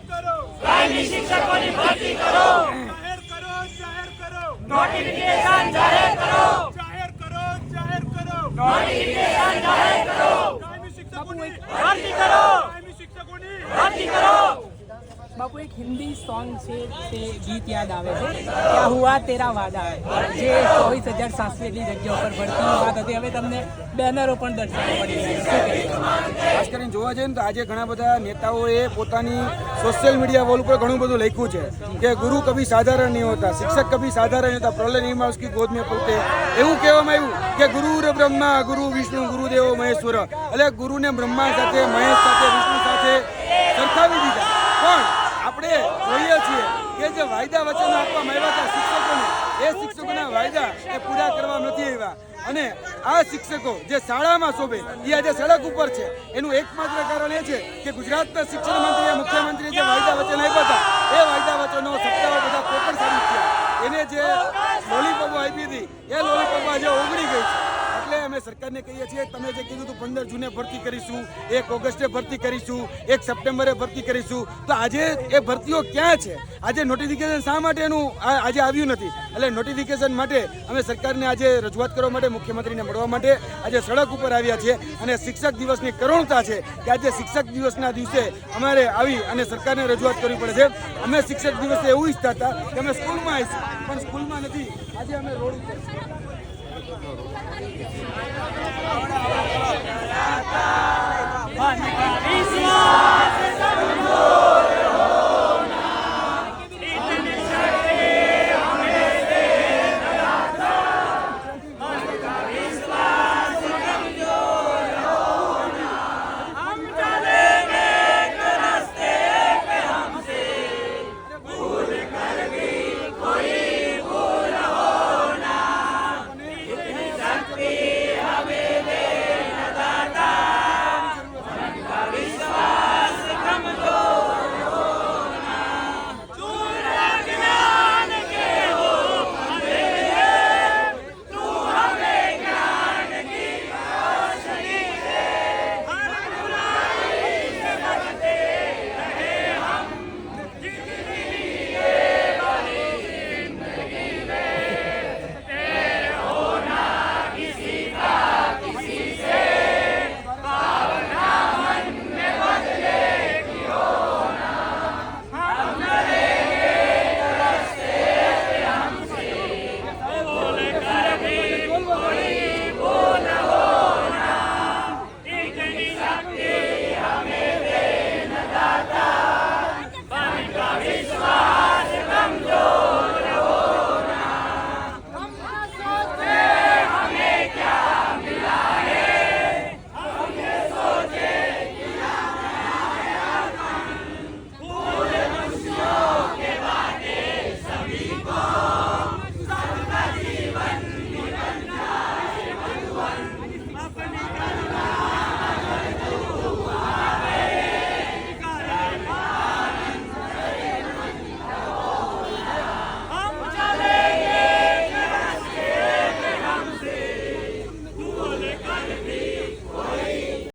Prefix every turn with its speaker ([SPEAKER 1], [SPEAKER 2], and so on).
[SPEAKER 1] કરો.
[SPEAKER 2] કાયમી શિક્ષકોની ભરતી કરો.
[SPEAKER 1] જાહેર કરો જાહેર કરો.
[SPEAKER 2] નોટિફિકેશન જાહેર કરો
[SPEAKER 1] જાહેર કરો
[SPEAKER 2] નોટિફિકેશન જાહેર કરો
[SPEAKER 1] કાયમી શિક્ષકોની
[SPEAKER 2] ભરતી કરો
[SPEAKER 1] કાયમી શિક્ષકોની
[SPEAKER 2] ભરતી કરો
[SPEAKER 3] એક હિન્દી સોંગ છે, તે ગીત યાદ આવે છે. ક્યાં હુઆ તેરા વાદા જે ચોવીસ હજાર સાંસ્કૃતિક જગ્યા ઉપર ભરતી વાત હતી. હવે તમને બેનરો પણ દર્શાવવા કહેશો?
[SPEAKER 4] ખાસ કરીને જોવા જઈએ તો આજે ઘણા બધા નેતાઓએ પોતાની સોશિયલ મીડિયા વોલ ઉપર ઘણું બધું લખ્યું છે કે ગુરુ કભી સાધારણ નહીં હોતા, શિક્ષક કભી સાધારણ નહીં હોતા, પ્રલય નહીં માં ઉસકી ગોદ મેં પોતે એવું કહેવામાં આવ્યું કે ગુરુ બ્રહ્મા, ગુરુ વિષ્ણુ, ગુરુદેવો મહેશ્વર. એટલે ગુરુને બ્રહ્મા સાથે મહેશ સાથે વિષ્ણુ સાથે સરખાવી દીધા પણ આપણે જોઈએ છીએ કે જે વાયદા વચન આપવામાં આવ્યા હતા શિક્ષકોને. એ શિક્ષકોના વાયદા એ પૂરા કરવા નથી આવ્યા. અને આ શિક્ષકો જે શાળામાં શોભે, એ આજે સડક ઉપર છે. એનું એકમાત્ર કારણ એ છે કે ગુજરાતના શિક્ષણ મંત્રીએ મુખ્યમંત્રીએ જે વાયદા વચન આપ્યા હતા, એ વાયદા વચનો સત્તાઓ બધા પોપર સાબિત થયા. એને જે લોલીપોપો આપી હતી, એ લોલીપોપો આજે ઓગળી ગઈ છે. અમે સરકારને કહીએ છીએ, તમે જે કીધું હતું પંદર જૂને ભરતી કરીશું, એક ઓગસ્ટે ભરતી કરીશું, એક સપ્ટેમ્બરે ભરતી કરીશું, તો આજે એ ભરતીઓ ક્યાં છે? આજે નોટિફિકેશન શા માટે એનું આજે આવ્યું નથી? એટલે નોટિફિકેશન માટે અમે સરકારને આજે રજૂઆત કરવા માટે, મુખ્યમંત્રીને મળવા માટે આજે સડક ઉપર આવ્યા છીએ અને શિક્ષક દિવસની કરુણતા છે કે આજે શિક્ષક દિવસના દિવસે અમારે આવી અને સરકારને રજૂઆત કરવી પડે છે. અમે શિક્ષક દિવસે એવું ઈચ્છતા હતા કે અમે સ્કૂલમાં આવીશું, પણ સ્કૂલમાં નથી. આજે અમે રોડ ઉપર Ahora, ahora.